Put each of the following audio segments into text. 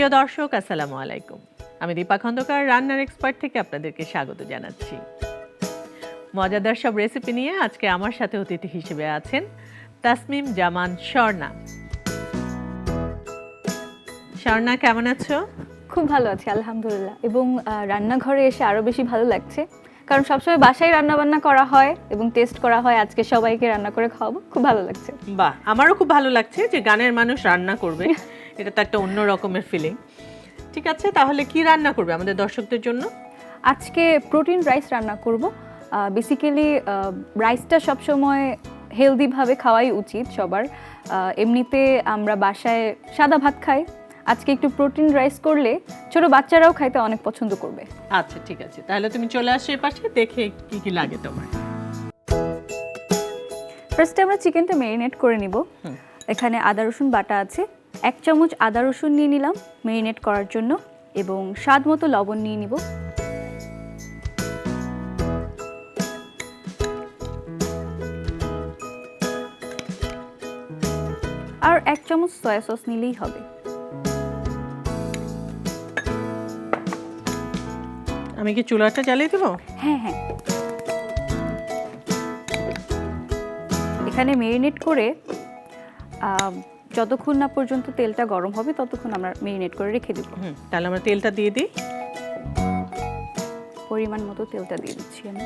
প্রিয় দর্শক আসসালামু আলাইকুম। আমি দীপা খন্দকার রান্নার এক্সপার্ট থেকে আপনাদেরকে স্বাগত জানাচ্ছি। মজাদার সব রেসিপি নিয়ে আজকে আমার সাথে অতিথি হিসেবে আছেন তাসমিম জামান স্বর্ণা স্বর্ণা কেমন আছো? খুব ভালো আছি আলহামদুলিল্লাহ। এবং রান্নাঘরে এসে আরও বেশি ভালো লাগছে। কারণ সবসময় বাসায় রান্না বান্না করা হয় এবং টেস্ট করা হয় আজকে সবাইকে রান্না করে খাওয়াবো। খুব ভালো লাগছে। বাহ! আমারও খুব ভালো লাগছে যে গানের মানুষ রান্না করবে। এটা তো একটা অন্য রকমের ফিলিং ঠিক আছে তাহলে কি রান্না করবে আমাদের দর্শকদের জন্য? আজকে প্রোটিন রাইস রান্না করব। বেসিক্যালি রাইসটা সবসময় হেলদিভাবে খাওয়াই উচিত সবার। এমনিতে আমরা বাসায় সাদা ভাত খাই। আজকে একটু প্রোটিন রাইস করলে ছোট বাচ্চারাও খাইতে অনেক পছন্দ করবে। আচ্ছা ঠিক আছে। তাহলে তুমি চলে আসো পাশে দেখে কি কি লাগে তোমার। ফার্স্টে আমরা চিকেনটা ম্যারিনেট করে নিব। এখানে আদা রসুন বাটা আছে। এক চামচ আদা রসুন নিয়ে নিলাম ম্যারিনেট করার জন্য এবং স্বাদ মতো লবণ নিয়ে নিব। আর এক চামচ সয়া সস নিলেই হবে। আমি কি চুলাটা জ্বালিয়ে দেবো? হ্যাঁ হ্যাঁ। এখানে মেরিনেট করে যতক্ষণ না পর্যন্ত তেলটা গরম হবে ততক্ষণ আমরা মেরিনেট করে রেখে দিব। তাহলে আমরা তেলটা দিয়ে দিই। পরিমাণ মতো তেলটা দিয়ে দিচ্ছি আমি।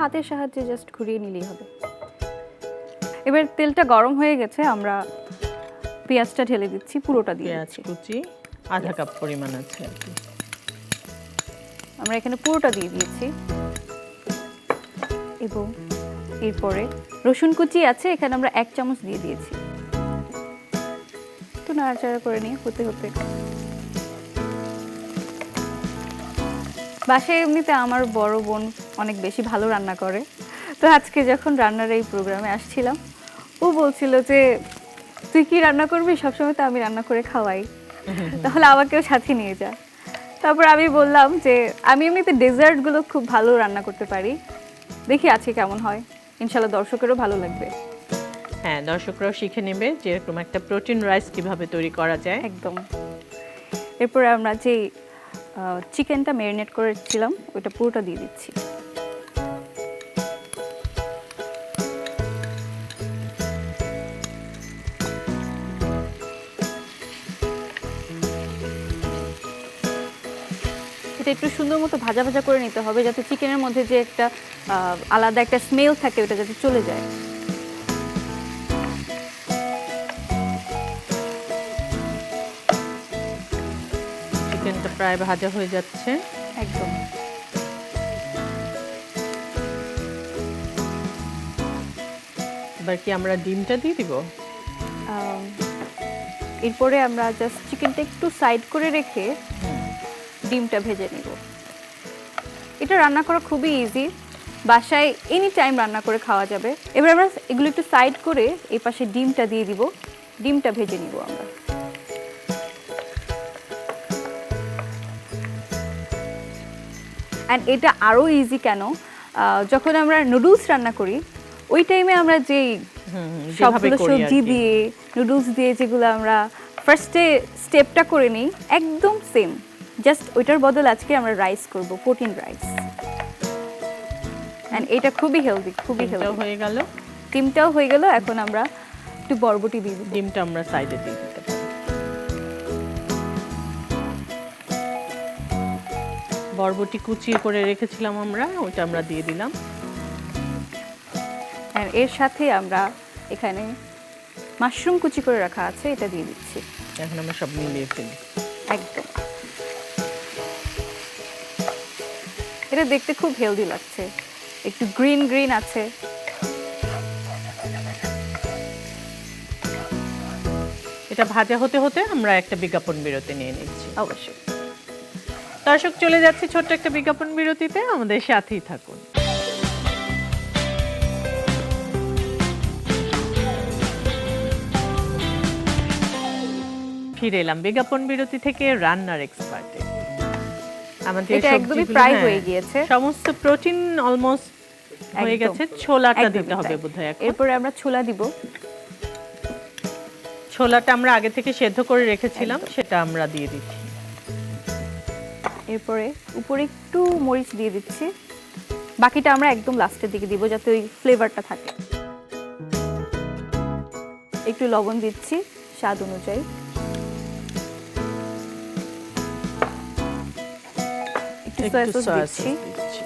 হাতের সাহায্যে জাস্ট ঘুরিয়ে নিলেই হবে। এবার তেলটা গরম হয়ে গেছে আমরা পেঁয়াজটা ঢেলে দিচ্ছি পুরোটা দিয়ে পেঁয়াজ কুচি আধা কাপ পরিমাণ আছে আর কি। আমরা এখানে পুরোটা দিয়ে দিয়েছি। এবং এরপরে রসুন কুচি আছে, এখানে আমরা এক চামচ দিয়ে দিয়েছি। একটু নাড়াচাড়া করে নিয়ে হতে হতে। বাসায় এমনিতে আমার বড় বোন অনেক বেশি ভালো রান্না করে। তো আজকে যখন রান্নার এই প্রোগ্রামে আসছিলাম, ও বলছিল যে, তুই কি রান্না করবি? সবসময় তো আমি রান্না করে খাওয়াই। তাহলে আমাকেও সাথে নিয়ে যা। তারপর আমি বললাম যে আমি এমনিতে ডেজার্টগুলো খুব ভালো রান্না করতে পারি। দেখি আজকে কেমন হয়। ইনশাল্লাহ দর্শকেরও ভালো লাগবে। হ্যাঁ দর্শকরাও শিখে নেবে যে এরকম একটা প্রোটিন রাইস কীভাবে তৈরি করা যায়। একদম। এরপরে আমরা যে চিকেনটা ম্যারিনেট করেছিলাম ওইটা পুরোটা দিয়ে দিচ্ছি। এটা একটু সুন্দর মতো ভাজা ভাজা করে নিতে হবে যাতে চিকেনের মধ্যে যে একটা আলাদা একটা স্মেল থাকে ওটা যাতে চলে যায়। চিকেনটা প্রায় ভাজা হয়ে যাচ্ছে। একদম। এবার কি আমরা ডিমটা দিয়ে দিব? এরপরে আমরা জাস্ট চিকেনটা একটু সাইড করে রেখে ডিমটা ভেজে নিব। এটা রান্না করা খুবই ইজি বাসায় এনি টাইম রান্না করে খাওয়া যাবে। এবার আমরা এগুলো একটু সাইড করে এই পাশে ডিমটা দিয়ে দিব। ডিমটা ভেজে নিব আমরা। অ্যান্ড এটা আরও ইজি কেন? যখন আমরা নুডলস রান্না করি ওই টাইমে আমরা যেভাবে সবগুলো সবজি দিয়ে নুডলস দিয়ে যেগুলো আমরা ফার্স্টে স্টেপটা করে নিই একদম সেম জাস্ট ওইটার বদল আজকে আমরা রাইস করব প্রোটিন রাইস অ্যান্ড এটা খুবই হেলদি খুবই হেলদি হয়ে গেল। ডিমটাও হয়ে গেল এখন আমরা একটু বরবটি দিয়ে ডিমটা আমরা সাইডে দিয়ে দিতে বরবটি কুচিয়ে করে রেখেছিলাম আমরা ওইটা আমরা দিয়ে দিলাম। এর সাথে আমরা এখানে মাশরুম কুচি করে রাখা আছে এটা দিয়ে দিচ্ছি। এখন আমরা সব মিলিয়ে ফেলি। একদম। এটা দেখতে খুব হেলদি লাগছে। একটু গ্রিন গ্রিন আছে। এটা ভাজা হতে হতে আমরা একটা বিজ্ঞাপন বিরতি নিয়ে নিচ্ছি। অবশ্যই। দর্শক চলে যাচ্ছে ছোট্ট একটা বিজ্ঞাপন বিরতিতে। আমাদের সাথেই থাকুন। ফিরে এলাম বিজ্ঞাপন বিরতি থেকে রান্নার এক্সপার্টে আমাদের এটা একদমই প্রায় হ্যাঁ, হয়ে গিয়েছে। সমস্ত প্রোটিন অলমোস্ট হয়ে গেছে ছোলাটা দিতে হবে বোধহয় এখন। এরপরে আমরা ছোলা দিব। ছোলাটা আমরা আগে থেকে সেদ্ধ করে রেখেছিলাম সেটা আমরা দিয়ে দিচ্ছি। এরপরে উপরে একটু মরিচ দিয়ে দিচ্ছি। বাকিটা আমরা একদম লাস্টের দিকে দিব যাতে ওই ফ্লেভারটা থাকে। একটু লবণ দিচ্ছি স্বাদ অনুযায়ী। সয়া একটু সস দিচ্ছি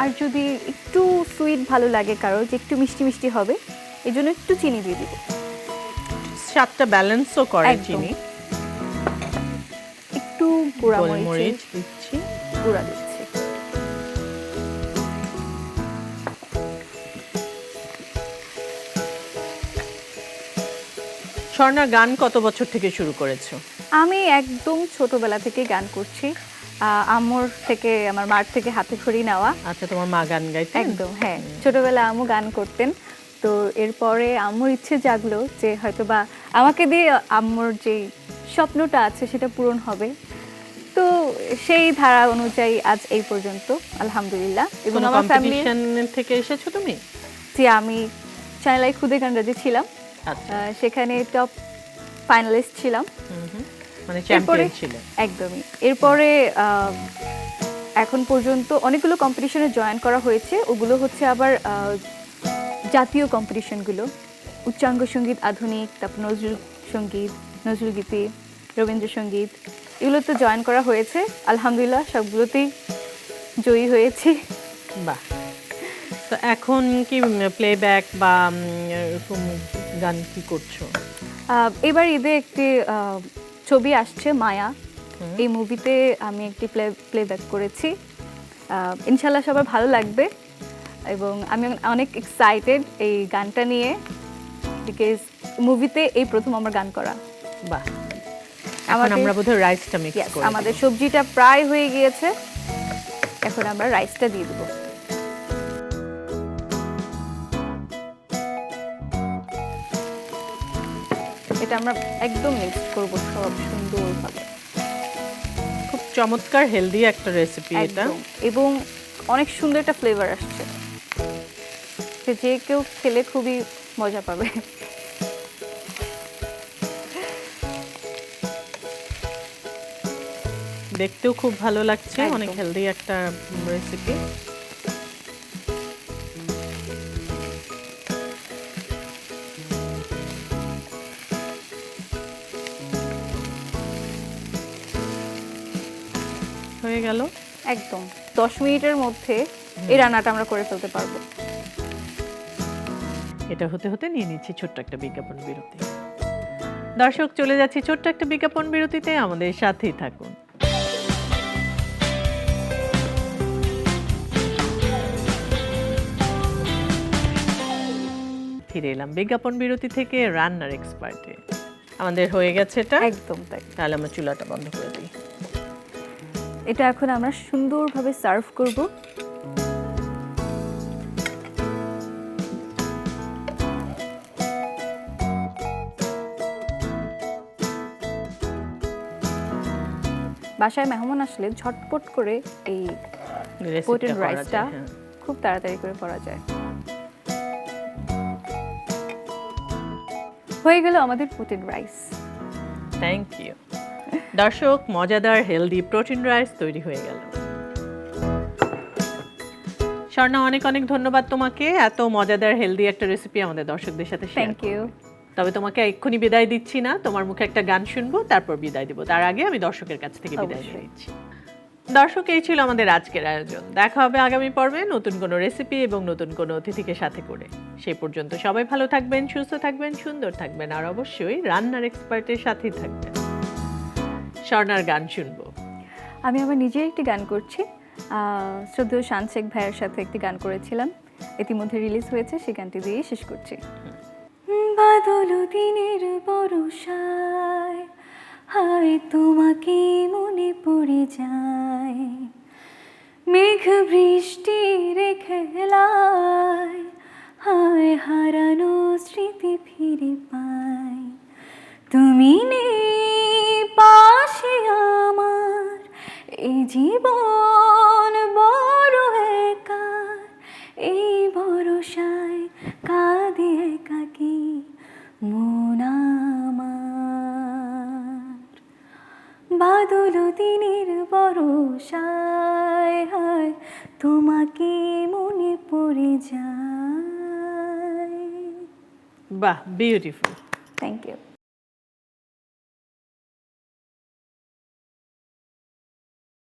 আর যদি একটু সুইট ভালো লাগে কারও যে একটু মিষ্টি মিষ্টি হবে এই জন্য একটু চিনি দিয়ে দিব। স্বাদটা ব্যালেন্সও করে চিনি। একটু গুঁড়া মরিচ দিচ্ছি। গুঁড়া দিচ্ছি। স্বর্ণা গান কত বছর থেকে শুরু করেছ? আমি একদম ছোটবেলা থেকে গান করছি। আহ, আম্মুর থেকে আমার মার থেকে হাতে খড়ি নেওয়া। আচ্ছা তোমার মা গান গাইতেন? একদম হ্যাঁ। ছোটবেলা আম্মু গান করতেন। তো এরপরে আম্মুর ইচ্ছে জাগলো যে হয়তো বা আমাকে দিয়ে আম্মুর যে স্বপ্নটা আছে সেটা পূরণ হবে। তো সেই ধারা অনুযায়ী আজ এই পর্যন্ত আলহামদুলিল্লাহ। এবং আমার ফ্যামিলি থেকে এসেছ তুমি? যে আমি চ্যানেলাই খুদে গান রাজি ছিলাম। সেখানে টপ ফাইনালিস্ট ছিলাম। মানে এরপরে চ্যাম্পিয়ন ছিলে। একদমই। এরপরে এখন পর্যন্ত অনেকগুলো কম্পিটিশনে জয়েন করা হয়েছে। ওগুলো হচ্ছে আবার জাতীয় কম্পিটিশনগুলো উচ্চাঙ্গ সংগীত আধুনিক তারপর নজরুল সংগীত নজরুল গীতি রবীন্দ্রসঙ্গীত এগুলোতে জয়েন করা হয়েছে। আলহামদুলিল্লাহ সবগুলোতেই জয়ী হয়েছি। বাহ। তো এখন কি প্লেব্যাক বা এরকম গান কি করছ? এবার ঈদে একটি ছবি আসছে মায়া। এই মুভিতে আমি একটি প্লে প্লেব্যাক করেছি। ইনশাল্লাহ সবার ভালো লাগবে। এবং আমি অনেক এক্সাইটেড এই গানটা নিয়ে। বিকজ মুভিতে এই প্রথম আমার গান করা। বাহ। এখন আমরা বোধহয় রাইসটা মিক্স Yes, করে আমাদের সবজিটা প্রায় হয়ে গিয়েছে। এখন আমরা রাইসটা দিয়ে দেবো। এটা আমরা একদম মিক্স করব সব সুন্দরভাবে। খুব চমৎকার হেলদি একটা রেসিপি এটা। এবং অনেক সুন্দর একটা ফ্লেভার আসছে। যে কেউ খেলে খুবই মজা পাবে। দেখতেও খুব ভালো লাগছে অনেক হেলদি একটা রেসিপি হয়ে গেল। একদম। দশ মিনিটের মধ্যে এই রান্নাটা আমরা করে ফেলতে পারব। এটা হতে হতে নিয়ে নিচ্ছি ছোট্ট একটা বিজ্ঞাপন বিরতি। দর্শক চলে যাচ্ছি ছোট্ট একটা বিজ্ঞাপন বিরতিতে। আমাদের সাথেই থাকুন। ফিরে এলাম বিজ্ঞাপন বিরতি থেকে রান্নার এক্সপার্টে। আমাদের হয়ে গেছে এটা। একদম তাই। তাহলে আমরা চুলাটা বন্ধ করে দিই। এটা এখন আমরা সুন্দরভাবে সার্ভ করব। বাসায় মেহমান আসলে ঝটপট করে এই পোটেড রাইসটা হ্যাঁ। খুব তাড়াতাড়ি করে করা যায়। হয়ে গেল আমাদের পোটেড রাইস থ্যাংক ইউ দর্শক মজাদার হেলদি প্রোটিন রাইস তৈরি হয়ে গেল। স্বর্ণা অনেক অনেক ধন্যবাদ তোমাকে। এত মজাদার হেলদি একটা রেসিপি আমাদের দর্শকদের সাথে থ্যাংক ইউ তবে তোমাকে এক্ষুনি বিদায় দিচ্ছি না। তোমার মুখে একটা গান শুনব তারপর বিদায় দিব। তার আগে আমি দর্শকের কাছ থেকে বিদায়। নিচ্ছি। দর্শক এই ছিল আমাদের আজকের আয়োজন। দেখা হবে আগামী পর্বে নতুন কোনো রেসিপি এবং নতুন কোনো অতিথিকে সাথে করে। সেই পর্যন্ত সবাই ভালো থাকবেন সুস্থ থাকবেন সুন্দর থাকবেন আর অবশ্যই রান্নার এক্সপার্টের সাথেই থাকবেন। স্বর্ণার গান শুনব। আমি আমার নিজের একটি গান করছি। শ্রদ্ধেয় শান শেখ ভাইয়ের সাথে একটি গান করেছিলাম। ইতিমধ্যে রিলিজ হয়েছে সেই গানটি দিয়েই শেষ করছি। বাদল দিনের বরসায় হায় তোমাকে মনে পড়ে যায়। মেঘ বৃষ্টির খেলায় হায় হারানো স্মৃতি ফিরে পাই তুমি বাদল দিনের বরসায় হয় তোমাকে মনে পড়ে যায়। বাহ বিউটিফুল থ্যাংক ইউ